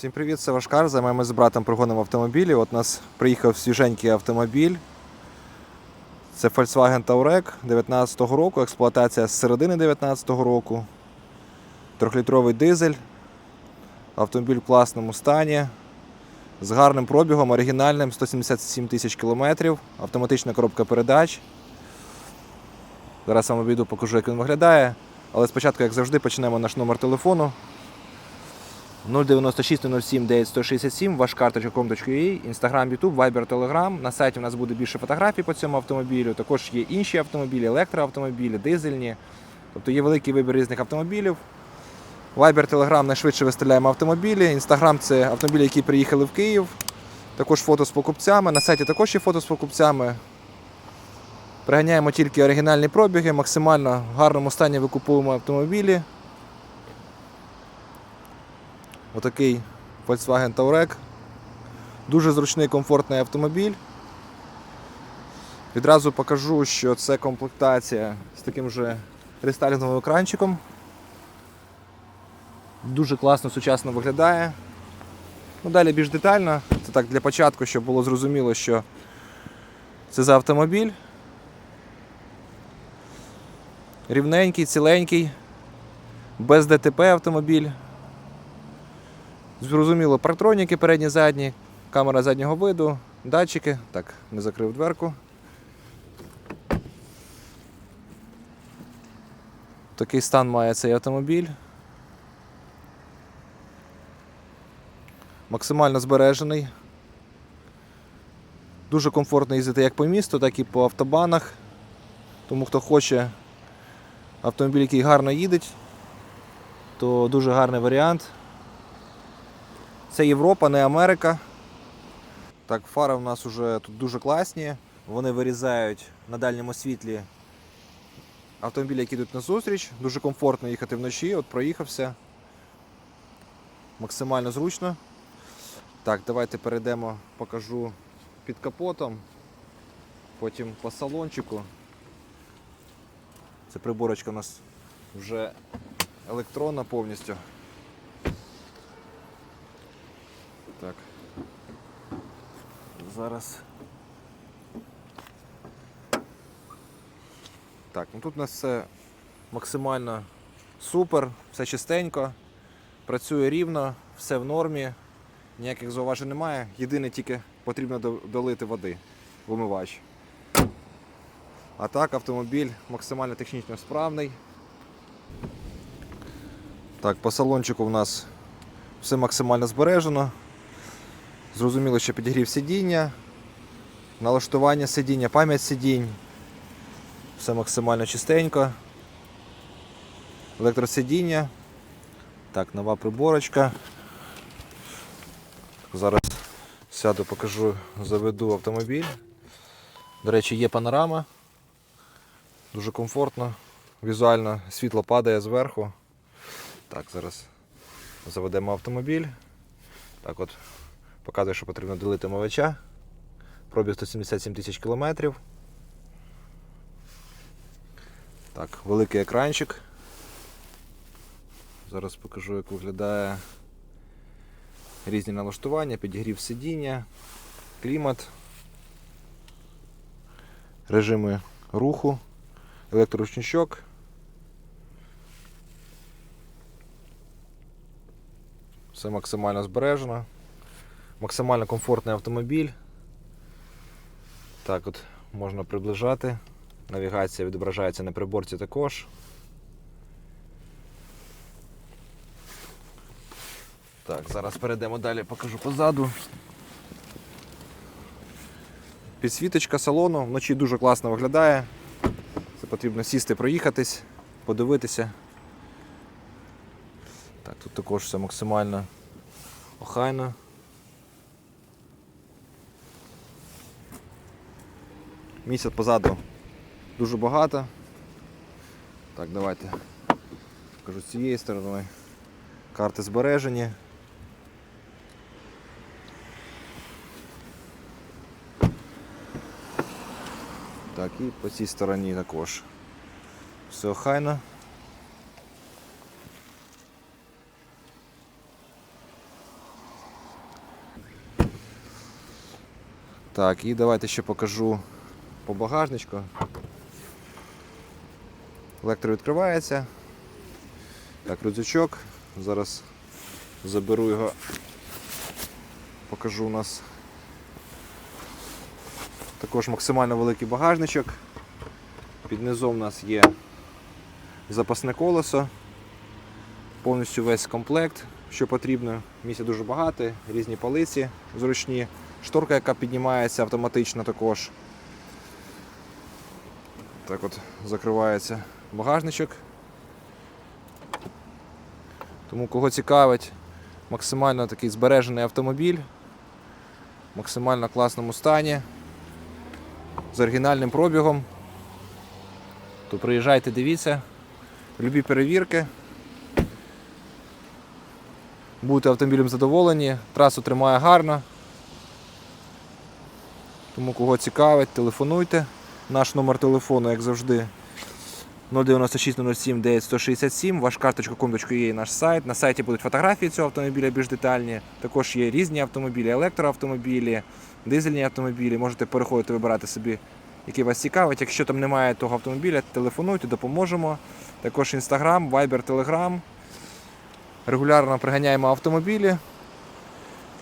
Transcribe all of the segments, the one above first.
Всім привіт, це Вашкар. Займаємося з братом пригоном автомобілі. От у нас приїхав свіженький автомобіль. Це Volkswagen Touareg 19-го року, експлуатація з середини 19-го року. Трьохлітровий дизель. Автомобіль в класному стані. З гарним пробігом, оригінальним 177 тисяч кілометрів, автоматична коробка передач. Зараз вам обійду, покажу, як він виглядає. Але спочатку, як завжди, почнемо наш номер телефону. 096 07 9167, ваш карточка.com.ua, Instagram, YouTube, Viber, Telegram. На сайті у нас буде більше фотографій по цьому автомобілю. Також є інші автомобілі, електроавтомобілі, дизельні. Тобто є великий вибір різних автомобілів. Viber, Telegram найшвидше виставляємо автомобілі. Instagram це автомобілі, які приїхали в Київ. Також фото з покупцями. На сайті також є фото з покупцями. Приганяємо тільки оригінальні пробіги, максимально в гарному стані викуповуємо автомобілі. Отакий Volkswagen Touareg. Дуже зручний комфортний автомобіль. Відразу покажу, що це комплектація з таким же рестайлінговим екранчиком. Дуже класно, сучасно виглядає. Ну, далі більш детально. Це так для початку, щоб було зрозуміло, що це за автомобіль. Рівненький, ціленький, без ДТП автомобіль. Зрозуміло, парктроніки передні, задні, камера заднього виду, датчики. Так, не закрив дверку. Такий стан має цей автомобіль. Максимально збережений. Дуже комфортно їздити як по місту, так і по автобанах. Тому хто хоче автомобіль, який гарно їдеть, то дуже гарний варіант. Це Європа, не Америка. Так, фари у нас вже тут дуже класні. Вони вирізають на дальньому світлі автомобілі, які йдуть на зустріч. Дуже комфортно їхати вночі, от проїхався. Максимально зручно. Так, давайте перейдемо, покажу під капотом, потім по салончику. Це приборочка у нас вже електронна повністю. Так. Зараз. Так, ну тут у нас все максимально супер, все чистенько, працює рівно, все в нормі, ніяких зауважень немає. Єдине тільки потрібно долити води в умивач. А так, автомобіль максимально технічно справний. Так, по салончику в нас все максимально збережено. Зрозуміло, що підігрів сидіння, налаштування сидіння, пам'ять сидінь. Все максимально чистенько. Електросидіння. Так, нова приборочка. Зараз сяду, покажу, заведу автомобіль. До речі, є панорама. Дуже комфортно, візуально світло падає зверху. Так, зараз заведемо автомобіль. Так от, показує, що потрібно долити мовича. Пробіг 177 тисяч кілометрів. Так, великий екранчик. Зараз покажу, як виглядає різні налаштування, підігрів сидіння, клімат, режими руху, електроручничок. Все максимально збережено. Максимально комфортний автомобіль. Так от можна приближати. Навігація відображається на приборці також. Так, зараз перейдемо далі, покажу позаду. Підсвіточка салону вночі дуже класно виглядає. Це потрібно сісти, проїхатись, подивитися. Так, тут також все максимально охайно. Місяць позаду дуже багато. Так, давайте покажу з цієї сторони. Карти збережені. Так, і по цій стороні також. Все хайно. Так, і давайте ще покажу по багажничку. Електро відкривається. Так, рюкзачок. Зараз заберу його. Покажу у нас також максимально великий багажничок. Під низом у нас є запасне колесо, повністю весь комплект, що потрібно. Місця дуже багато, різні полиці зручні, шторка, яка піднімається автоматично також. Так от закривається багажничок. Тому кого цікавить, максимально такий збережений автомобіль, в максимально класному стані, з оригінальним пробігом. То приїжджайте, дивіться, любі перевірки. Будете автомобілем задоволені, трасу тримає гарно. Тому кого цікавить, телефонуйте. Наш номер телефону, як завжди, 096 07 9167, ваш карточка.com.ua наш сайт. На сайті будуть фотографії цього автомобіля більш детальні. Також є різні автомобілі, електроавтомобілі, дизельні автомобілі. Можете переходити, вибирати собі, який вас цікавить. Якщо там немає того автомобіля, телефонуйте, допоможемо. Також Instagram, Viber, Telegram. Регулярно приганяємо автомобілі.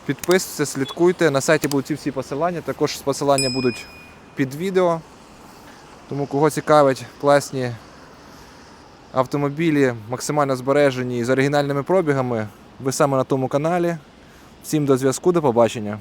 Підписуйтесь, слідкуйте. На сайті будуть всі посилання. Також посилання будуть під відео. Тому кого цікавить класні автомобілі, максимально збережені з оригінальними пробігами, ви саме на тому каналі. Всім до зв'язку, до побачення.